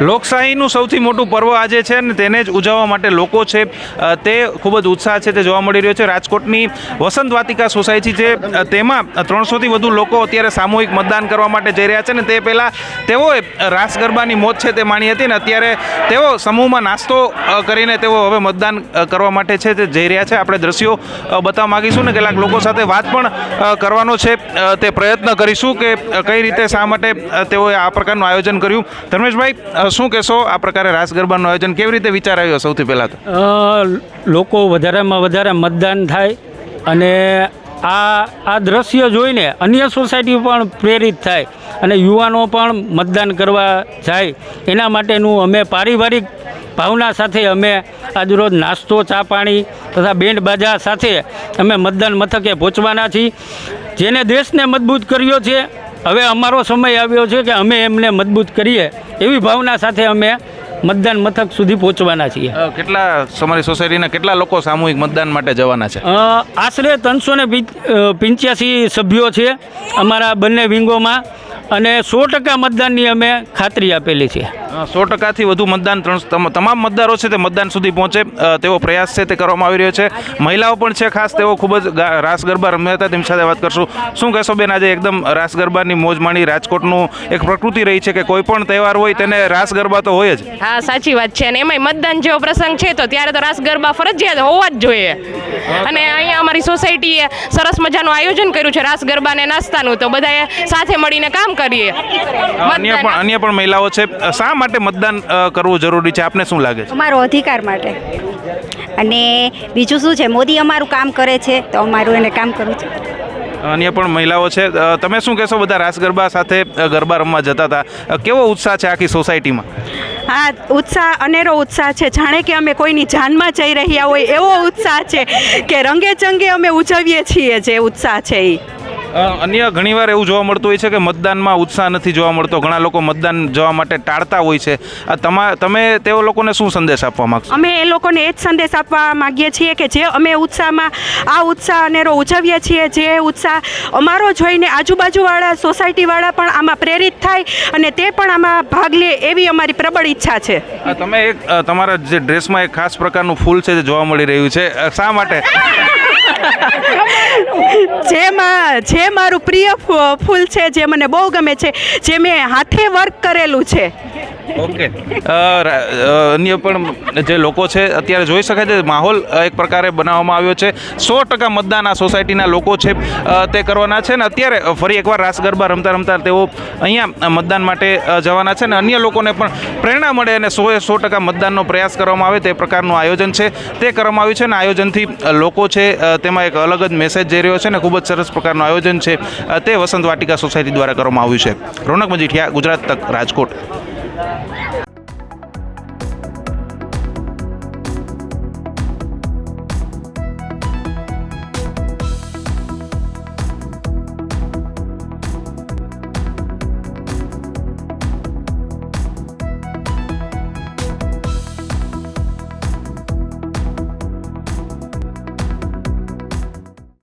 લોકશાહીનું સૌથી મોટું પર્વ આજે છે ને તેને જ ઉજવવા માટે લોકો છે તે ખૂબ જ ઉત્સાહ છે તે જોવા મળી રહ્યો છે. રાજકોટની વસંત વાટિકા સોસાયટી છે તેમાં ત્રણસોથી વધુ લોકો અત્યારે સામૂહિક મતદાન કરવા માટે જઈ રહ્યા છે ને તે પહેલાં તેઓએ રાસ ગરબાની મોત છે તે માણી હતી ને અત્યારે તેઓ સમૂહમાં નાસ્તો કરીને તેઓ હવે મતદાન કરવા માટે છે તે જઈ રહ્યા છે. આપણે દ્રશ્યો બતાવવા માગીશું ને કેટલાક લોકો સાથે વાત પણ કરવાનો છે. તે પ્રયત્ન કરીશું કે કઈ રીતે શા માટે તેઓએ આ પ્રકારનું આયોજન કર્યું. ધર્મેશભાઈ શું કહેશો? આ પ્રકારે રાસ ગરબાનું આયોજન કેવી રીતે વિચાર આવ્યો સૌથી પહેલાં તો? લોકો વધારેમાં વધારે મતદાન થાય અને આ આ દ્રશ્ય જોઈને અન્ય સોસાયટી પણ પ્રેરિત થાય અને યુવાનો પણ મતદાન કરવા જાય. એના માટેનું અમે પારિવારિક ભાવના સાથે અમે આજરોજ નાસ્તો, ચા પાણી તથા બેન્ડ બાજા સાથે અમે મતદાન મથકે પહોંચવાના છીએ. જેને દેશને મજબૂત કર્યો છે હવે અમારો સમય આવ્યો છે કે અમે એમને મજબૂત કરીએ એવી ભાવના સાથે અમે મતદાન મથક સુધી પહોંચવાના છીએ. કેટલા તમારી સોસાયટીના કેટલા લોકો સામૂહિક મતદાન માટે જવાના છે? આશરે ત્રણસો ને પંચ્યાસી સભ્યો છે અમારા બંને વિંગોમાં અને સો ટકા મતદાનની અમે ખાતરી આપેલી છે. સો ટકાથી વધુ મતદાન તમામ મતદારો છે તે મતદાન સુધી પહોંચે. તેવો પ્રયાસ છે તે કરવામાં આવી રહ્યો છે. મહિલાઓ પણ છે ખાસ તેઓ ખૂબ જ રાસ ગરબા રમ્યા હતા. તેમની સાથે વાત કરશું. શું કહેશો બેન આજે એકદમ રાસ ગરબાની મોજ માણી રાજકોટનું એક પ્રકૃતિ રહી છે કે કોઈ પણ તહેવાર હોય તેને રાસ ગરબા તો હોય જ. હા સાચી વાત છે. અને એમાંય મતદાન જેવો પ્રસંગ છે તો ત્યારે તો રાસ ગરબા ફરજિયાત હોવા જ જોઈએ. અને અહીંયા અમારી સોસાયટીએ સરસ મજાનું આયોજન કર્યું છે રાસ ગરબા અને નાસ્તાનું. તો બધાએ સાથે મળીને કામ કરીએ. અન્ય પણ અન્ય પણ મહિલાઓ છે. શા માટે મતદાન કરવું જરૂરી છે? આપને શું લાગે છે? અમારો અધિકાર માટે. અને બીજું શું છે? મોદી અમારું કામ કરે છે તો અમારું એને કામ કરવું છે. અન્ય પણ મહિલાઓ છે. તમે શું કહેશો? બધા રાસ ગરબા સાથે ગરબા રમવા જતા હતા. કેવો ઉત્સાહ છે આખી સોસાયટીમાં? હા ઉત્સાહ અનેરો ઉત્સાહ છે. જાણે કે અમે કોઈની જાનમાં જઈ રહ્યા હોય એવો ઉત્સાહ છે કે રંગે ચંગે અમે ઉજવીએ છીએ જે ઉત્સાહ છે એ અન્ય ઘણીવાર એવું જોવા મળતું હોય છે કે મતદાનમાં ઉત્સાહ નથી જોવા મળતો. ઘણા લોકો મતદાન જવા માટે ટાળતા હોય છે. આ તમા તમે તેઓ લોકોને શું સંદેશ આપવા માંગશો? અમે એ લોકોને એ જ સંદેશ આપવા માગીએ છીએ કે જે અમે ઉત્સાહમાં આ ઉત્સાહ અનેરો ઉજવીએ છીએ. જે ઉત્સાહ અમારો જોઈને આજુબાજુવાળા સોસાયટીવાળા પણ આમાં પ્રેરિત થાય અને તે પણ આમાં ભાગ લે એવી અમારી પ્રબળ ઈચ્છા છે. તમે એક તમારા જે ડ્રેસમાં એક ખાસ પ્રકારનું ફૂલ છે જે જોવા મળી રહ્યું છે. શા માટે? જે મા, જે મારું પ્રિય ફૂલ છે, જે મને બહુ ગમે છે, જે મેં હાથે વર્ક કરેલું છે. ઓકે. અન્ય પણ જે લોકો છે, અત્યારે જોઈ શકાય છે, માહોલ એક પ્રકારે બનાવવામાં આવ્યો છે. સો ટકા મતદાન આ સોસાયટીના લોકો છે તે કરવાના છે ને અત્યારે ફરી એકવાર રાસ ગરબા રમતા રમતા તેઓ અહીંયા મતદાન માટે જવાના છે ને અન્ય લોકોને પણ પ્રેરણા મળે અને સોએ સો ટકા મતદાનનો પ્રયાસ કરવામાં આવે તે પ્રકારનું આયોજન છે. તે કરવામાં આવ્યું છે ને આયોજનથી લોકો છે તેમાં એક અલગ જ મેસેજ જઈ રહ્યો છે ને ખૂબ જ સરસ પ્રકારનું આયોજન છે તે વસંત વાટિકા સોસાયટી દ્વારા કરવામાં આવ્યું છે. રોનક મજીઠિયા, ગુજરાત તક, રાજકોટ. 来。